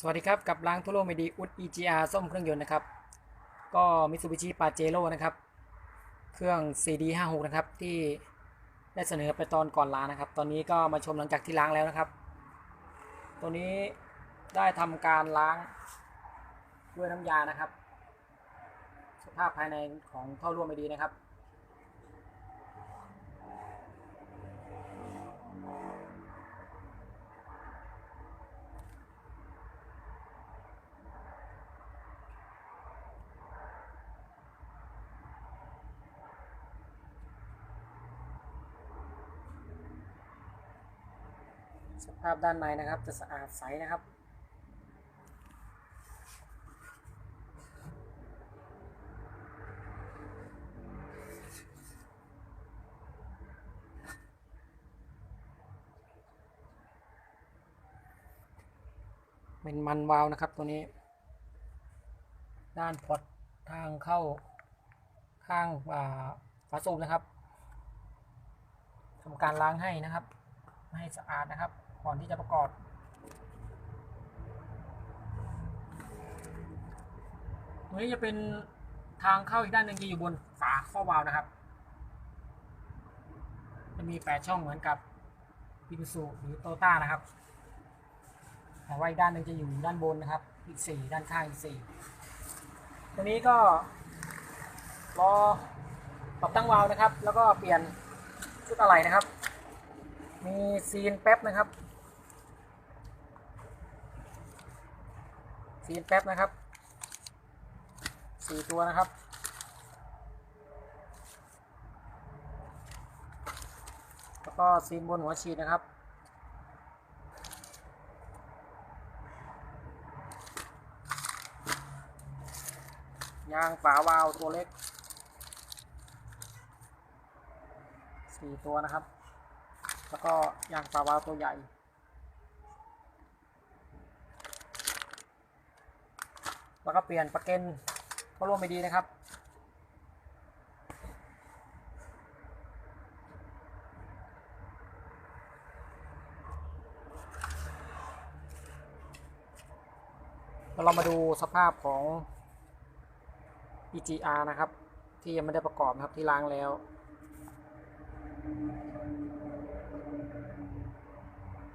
สวัสดีครับ กับล้างทั่วโลกไม่ดีอุด EGR ส้มเครื่องยนต์นะครับ ก็มิ t ซูบิชิปาเจโร่นะครับ เครื่อง CD56 นะครับ ที่ได้เสนอไปตอนก่อนล้างนะครับ ตอนนี้ก็มาชมหลังจากที่ล้างแล้วนะครับ ตัวนี้ได้ทำการล้างด้วยน้ำยานะครับ สภาพภายในของท่อร่วมไม่ดีนะครับ สภาพด้านในนะครับจะสะอาดใสนะครับ เป็นมันวาวนะครับตัวนี้ ด้านพอร์ตทางเข้าข้างอ่าฝาสูบนะครับทำการล้างให้นะครับ ให้สะอาดนะครับ ก่อนที่จะประกอบ ตัวนี้จะเป็นทางเข้าอีกด้านหนึ่งจะอยู่บนฝาข้อวาล์วนะครับ จะมีแปดช่องเหมือนกับพิมซูหรือโตต้านะครับ แต่ว่าอีกด้านหนึ่งจะอยู่ด้านบนนะครับ อีกสี่ด้านข้างอีกสี่ตัวนี้ก็รอปรับตั้งวาล์วนะครับ แล้วก็เปลี่ยนชุดอะไรนะครับ มีซีนแป๊บนะครับ ซีนแป๊บนะครับสี่ตัวนะครับ แล้วก็ซีนบนหัวฉีดนะครับยางฝาวาล์วตัวเล็กสี่ตัวนะครับ แล้วก็ยางฝาวาล์วตัวใหญ่ แล้วก็เปลี่ยนประเก็นก็ร่วมไม่ดีนะครับ เรามาดูสภาพของ EGR นะครับ ที่ยังไม่ได้ประกอบนะครับที่ล้างแล้ว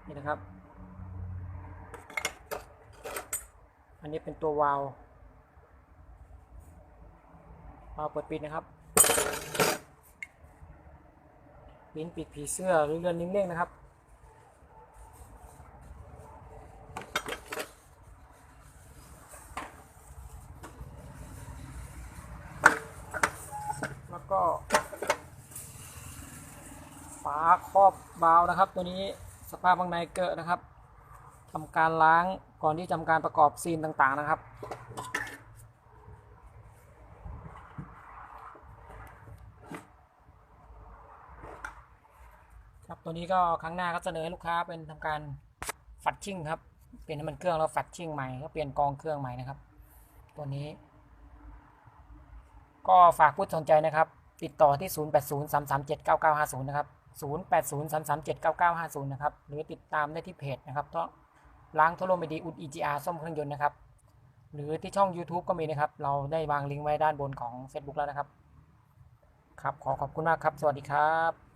นี่นะครับ อันนี้เป็นตัววาล์ววาล์วเปิดปิดนะครับลิ้นปิดผีเสื้อหรือเรือนนิ้งเร่งนะครับ แล้วก็ ฝาครอบบาวนะครับ ตัวนี้สภาพข้างในเกอะนะครับ ทำการล้างก่อนที่ทำการประกอบซีนต่างๆนะครับ ครับตัวนี้ก็ครั้งหน้าก็เสนอให้ลูกค้าเป็นทำการฝัดชิ่งครับเปลี่ยนน้ำมันเครื่องแล้วฝัดชิ่งใหม่ก็เปลี่ยนกองเครื่องใหม่นะครับ ตัวนี้ ก็ฝากผู้สนใจนะครับ ติดต่อที่ 0803379950 นะครับ 0803379950 นะครับ หรือติดตามได้ที่เพจนะครับก็ ล้างทั่วโลกไม่ดีอุด EGR ส้มเครื่องยนต์นะครับ หรือที่ช่อง YouTube ก็มีนะครับ เราได้วางลิงก์ไว้ด้านบนของ Facebook แล้วนะครับ ครับ ขอขอบคุณมากครับ สวัสดีครับ